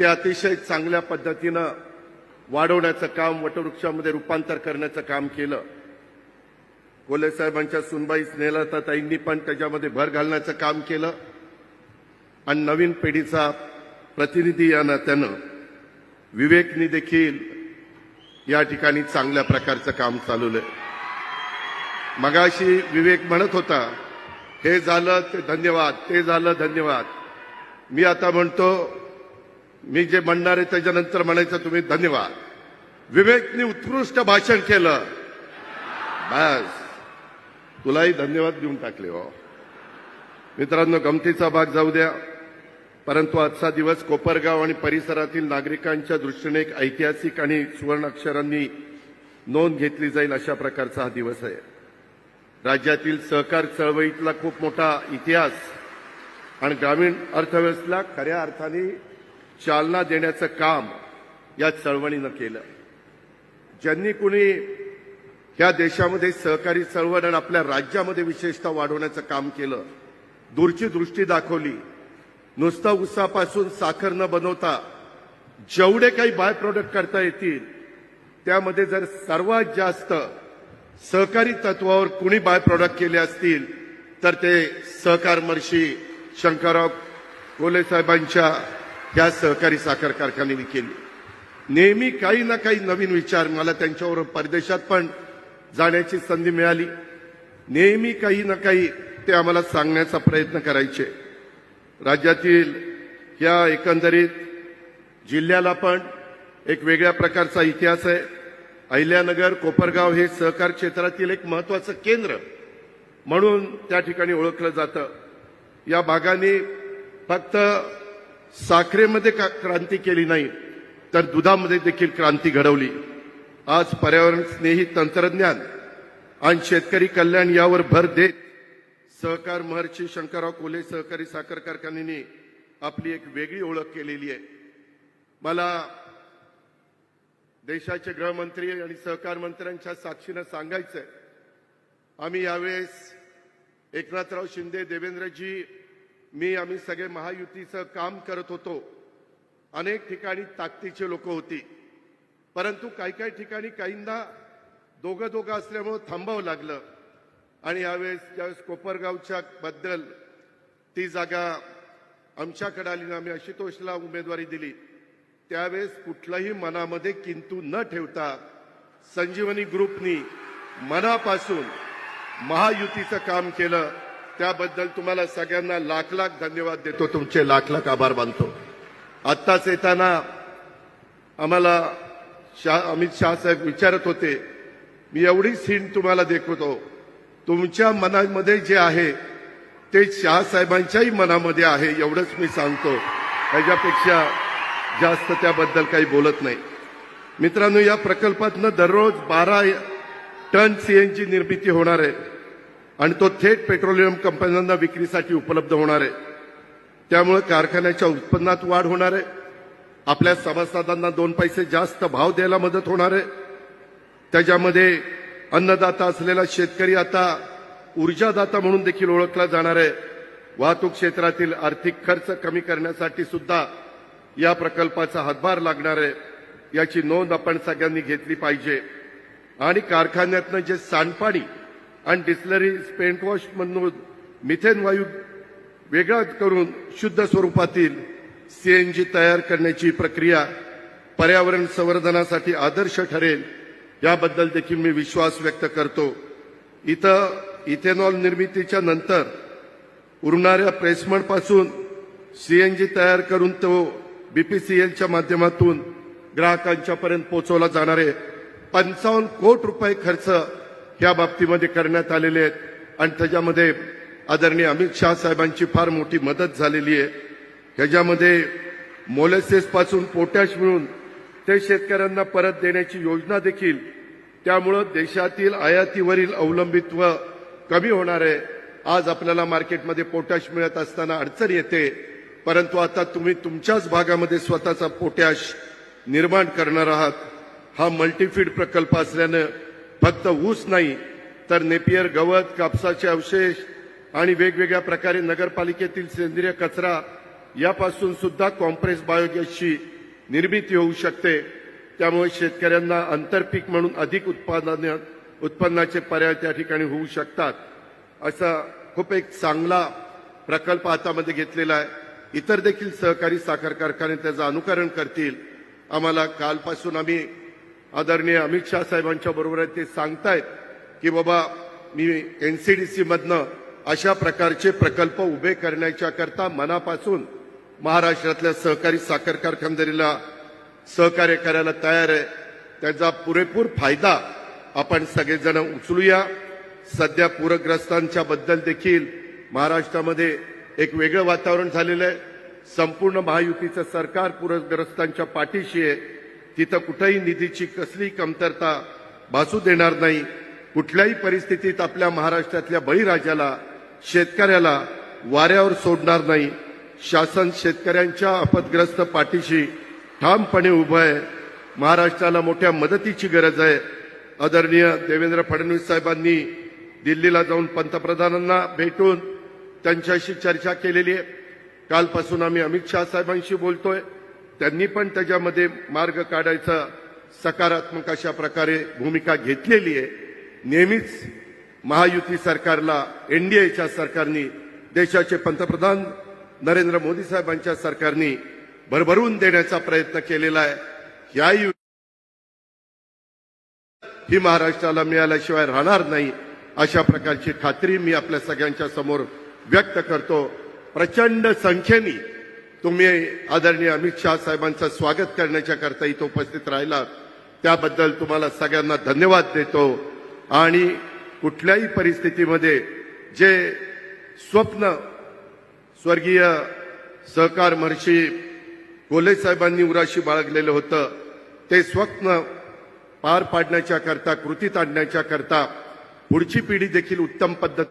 ते अतिशय चांगल्या पद्धतीनं वाढवण्याचं काम वटवृक्षामध्ये रूपांतर करण्याचं काम केलं. कोले साहेबांच्या सुनबाई स्नेहलताताईंनी पण त्याच्यामध्ये भर घालण्याचं काम केलं. आणि नवीन पिढीचा प्रतिनिधी या नात्यानं विवेकनी देखील या ठिकाणी चांगल्या प्रकारचं काम चालवलंय. मगाशी विवेक म्हणत होता हे झालं ते धन्यवाद ते झालं धन्यवाद. मी आता म्हणतो मी जे म्हणणार आहे त्याच्यानंतर म्हणायचं तुम्ही धन्यवाद. विवेकनी उत्कृष्ट भाषण केलं. बस. तुलाही धन्यवाद देऊन टाकले हो. मित्रांनो गमतीचा भाग जाऊ द्या. परंतु आजचा दिवस कोपरगाव आणि परिसरातील नागरिकांच्या दृष्टीने एक ऐतिहासिक आणि सुवर्ण अक्षरांनी नोंद घेतली जाईल अशा प्रकारचा हा दिवस आहे. राज्यातील सहकार चळवळीतला खूप मोठा इतिहास आणि ग्रामीण अर्थव्यवस्थेला खऱ्या अर्थाने चालना देण्याचं काम या चळवळीनं केलं. ज्यांनी कुणी ह्या देशामध्ये सहकारी चळवळ आणि आपल्या राज्यामध्ये विशेषतः वाढवण्याचं काम केलं दूरची दृष्टी दाखवली नुसता उसापासून साखर न बनवता जेवढे काही बाय प्रोडक्ट करता येतील त्यामध्ये जर सर्वात जास्त सहकारी तत्वावर कुणी बाय प्रोडक्ट केले असतील तर ते सहकार मर्शी शंकरराव कोले साहेबांच्या या सहकारी साखर कारखान्याने केली. नेहमी काही ना काही नवीन विचार मला त्यांच्यावर परदेशात पण जाण्याची संधी मिळाली. नेहमी काही ना काही ते आम्हाला सांगण्याचा प्रयत्न करायचे. राज्यातील या एकंदरीत जिल्ह्याला पण एक वेगळ्या प्रकारचा इतिहास आहे. अहिल्यानगर कोपरगाव हे सहकार क्षेत्रातील एक महत्वाचं केंद्र म्हणून त्या ठिकाणी ओळखलं जातं. या भागाने फक्त साखरेमध्ये का क्रांती केली नाही तर दुधामध्ये देखील क्रांती घडवली. आज पर्यावरण स्नेही तंत्रज्ञान आणि शेतकरी कल्याण यावर भर देत सहकार महर्षी शंकरराव कोले सहकारी साखर कारखान्यांनी आपली एक वेगळी ओळख केलेली आहे. मला देशाचे गृहमंत्री आणि सहकार मंत्र्यांच्या साक्षीनं सांगायचंय आम्ही यावेळेस एकनाथराव शिंदे देवेंद्रजी मी आम्ही सगळे महायुतीचं काम करत होतो. अनेक ठिकाणी ताकदीचे लोक होती. परंतु काही काही ठिकाणी काहींना दोघं दोघं असल्यामुळं थांबावं लागलं. आणि यावेळेस ज्यावेळेस कोपरगावच्या बद्दल ती जागा आमच्याकडे आली आम्ही आशुतोषला उमेदवारी दिली त्यावेळेस कुठलाही मनामध्ये किंतू न ठेवता संजीवनी ग्रुपनी मनापासून महायुतीचं काम केलं. त्याबद्दल तुम्हाला सगळ्यांना लाख लाख धन्यवाद देतो. तुमचे लाख लाख आभार मानतो. आत्ताच येताना आम्हाला शाह अमित शाह साहेब विचारत होते मी एवढीच हिंट तुम्हाला देखवतो. तुमच्या मनामध्ये जे आहे ते शहासाहेबांच्याही मनामध्ये आहे एवढंच मी सांगतो. त्याच्यापेक्षा जास्त त्याबद्दल काही बोलत नाही. मित्रांनो या प्रकल्पातनं दररोज बारा टन सीएनजी निर्मिती होणार आहे. आणि तो थेट पेट्रोलियम कंपन्यांना विक्रीसाठी उपलब्ध होणार आहे. त्यामुळे कारखान्याच्या उत्पन्नात वाढ होणार आहे. आपल्या सभासदांना दोन पैसे जास्त भाव द्यायला मदत होणार आहे. त्याच्यामध्ये अन्नदाता असलेला शेतकरी आता ऊर्जादाता म्हणून देखील ओळखला जाणार आहे. वाहतूक क्षेत्रातील आर्थिक खर्च कमी करण्यासाठी सुद्धा या प्रकल्पाचा हातभार लागणार आहे. याची नोंद आपण सगळ्यांनी घेतली पाहिजे. आणि कारखान्यातनं जे सांडपाणी आणि डिस्लरी पेंटवॉशमधून मिथेन वायू वेगळा करून शुद्ध स्वरूपातील सीएनजी तयार करण्याची प्रक्रिया पर्यावरण संवर्धनासाठी आदर्श ठरेल याबद्दल देखील मी विश्वास व्यक्त करतो. इथं इथेनॉल निर्मितीच्या नंतर उरणाऱ्या प्रेसमेंटपासून सीएनजी तयार करून तो बीपीसीएलच्या माध्यमातून ग्राहकांच्यापर्यंत पोहोचवला जाणारे पंचावन्न कोट रुपये खर्च या बाबतीमध्ये करण्यात आलेले आहेत. आणि त्याच्यामध्ये आदरणीय अमित शाह साहेबांची फार मोठी मदत झालेली आहे. ह्याच्यामध्ये मोलेसेसपासून पोटॅश मिळून ते शेतकऱ्यांना परत देण्याची योजना देखील त्यामुळं देशातील आयातीवरील अवलंबित्व कमी होणार आहे. आज आपल्याला मार्केटमध्ये पोटॅश मिळत असताना अडचण येते. परंतु आता तुम्ही तुमच्याच भागामध्ये स्वतःचा पोटॅश निर्माण करणार आहात. हा मल्टीफीड प्रकल्प असल्यानं फक्त ऊस नाही तर नेपियर गवत कापसाचे अवशेष आणि वेगवेगळ्या प्रकारे नगरपालिकेतील सेंद्रिय कचरा यापासून सुद्धा कॉम्प्रेस बायोगॅसची निर्मिती होऊ शकते. त्यामुळे शेतकऱ्यांना आंतरपीक म्हणून अधिक उत्पादन उत्पन्नाचे पर्याय त्या ठिकाणी होऊ शकतात. असा खूप एक चांगला प्रकल्प हातामध्ये घेतलेला आहे. इतर देखील सहकारी साखर कारखाने त्याचं अनुकरण करतील. आम्हाला कालपासून आम्ही आदरणीय अमित शाह साहेबांच्या बरोबर आहेत. ते सांगतायत की बाबा मी एनसीडीसी मधनं अशा प्रकारचे प्रकल्प उभे करण्याच्या करता मनापासून महाराष्ट्रातल्या सहकारी साखर कारखानदारीला सहकार्य करायला तयार आहे. त्याचा पुरेपूर फायदा आपण सगळेजण उचलूया. सध्या पूरग्रस्तांच्या बद्दल देखील महाराष्ट्रामध्ये एक वेगळं वातावरण झालेलं आहे. संपूर्ण महायुतीचं सरकार पूरग्रस्तांच्या पाठीशी आहे. तिथं कुठेही निधीची कसली कमतरता भासू देणार नाही. कुठल्याही परिस्थितीत आपल्या महाराष्ट्रातल्या बळीराजाला शेतकऱ्याला वाऱ्यावर सोडणार नाही. शासन शेतकऱ्यांच्या आपदग्रस्त पाठीशी ठामपणे उभं आहे. महाराष्ट्राला मोठ्या मदतीची गरज आहे. आदरणीय देवेंद्र फडणवीस साहेबांनी दिल्लीला जाऊन पंतप्रधानांना भेटून त्यांच्याशी चर्चा केलेली आहे. कालपासून आम्ही अमित शहा साहेबांशी बोलतोय. त्यांनी पण त्याच्यामध्ये मार्ग काढायचा सकारात्मक अशा प्रकारे भूमिका घेतलेली आहे. नेहमीच महायुती सरकारला एनडीएच्या सरकारनी देशाचे पंतप्रधान नरेंद्र मोदी साहेबांच्या सरकारनी भरभरून देण्याचा प्रयत्न केलेला आहे. या यु- ही महाराष्ट्राला मिळाल्याशिवाय राहणार नाही अशा प्रकारची खात्री मी आपल्या सगळ्यांच्या समोर व्यक्त करतो. प्रचंड संख्येने तुम्ही आदरणीय अमित शहा साहेबांचं स्वागत करण्याच्या करता इथं उपस्थित राहिलात त्याबद्दल तुम्हाला सगळ्यांना धन्यवाद देतो. आणि कुठल्याही परिस्थितीमध्ये जे स्वप्न स्वर्गीय सहकार महर्षी कोल्हे साहेबांनी उराशी बाळगलेलं होतं ते स्वप्न पार पाडण्याच्या करता कृतीत आणण्याच्या करता पुढची पिढी देखील उत्तम पद्धत